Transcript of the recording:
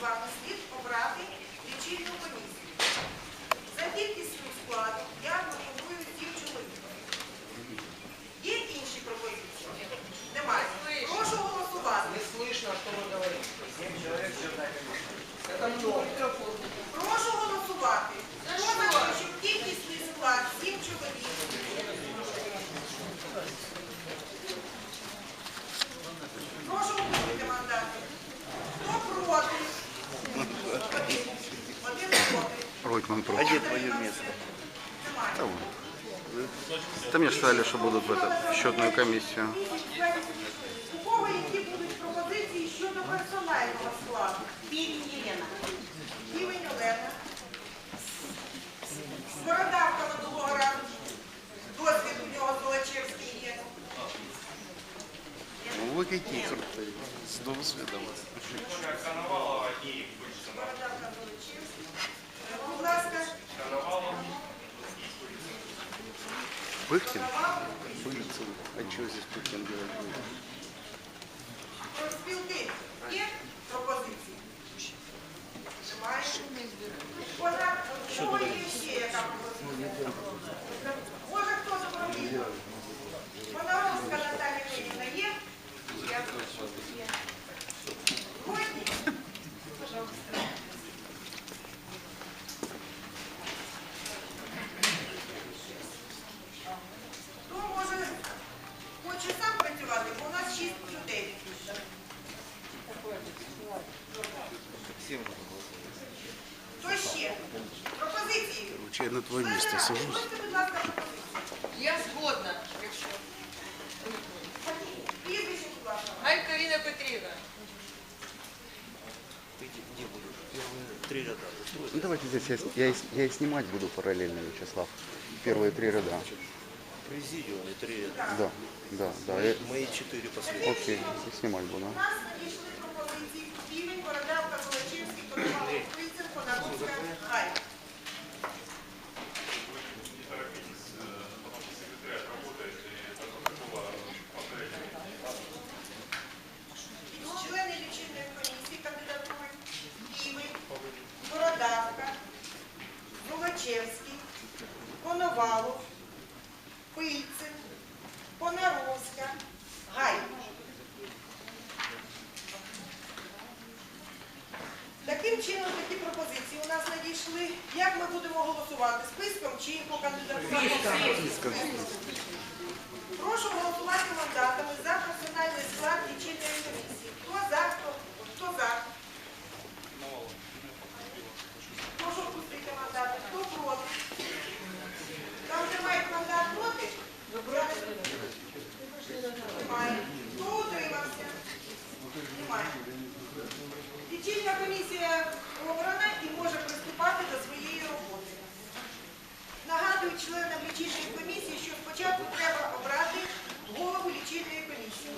з вами слід обрати лічильну комісію. За кількістю складу я пропоную сім чоловік. Є інші пропозиції? Немає. Прошу голосувати. Не слышно, что вы говорите. Семь человек считайте. Это много. Прошу голосувати. проти. Ройтман Хто против. утримався? Немає. Там мне сказали, что будут в, это, в счетную комиссию. У кого які будуть пропозиції щодо персонального складу? Півень Єлена. Півень Олена. Бородавка минулого разу. Досвід у нього Золочевський є. Ну вы какие крутые. С досвидом. Бородавка Золочевський. Е, Будь ласка, Пыхтин? Пыльцин. А что здесь Пыхтин делать будет? спілки є пропозиції? Немає. Вона, у я на твое место сажусь. Можете, будь ласка, пропозиції? Я згодна, якщо. Прізвище, будь ласка. Гай Каріна Петрівна. Три ряда. Ну давайте здесь я, с- я, и с- я и снимать буду параллельно, Вячеслав. Первые три ряда. Президиум и три ряда. Да, да, да. Я- Мои четыре последних. окей, и снимать буду. У нас надійшли Коновалов, Пильцин, Понаровська, Гай. Таким чином, такі пропозиції у нас надійшли. Як ми будемо голосувати? Списком чи по кандидатурам? Прошу голосувати Лічильна комісія обрана і може приступати до своєї роботи. Нагадую членам лічильної комісії, що спочатку треба обрати голову лічильної комісії.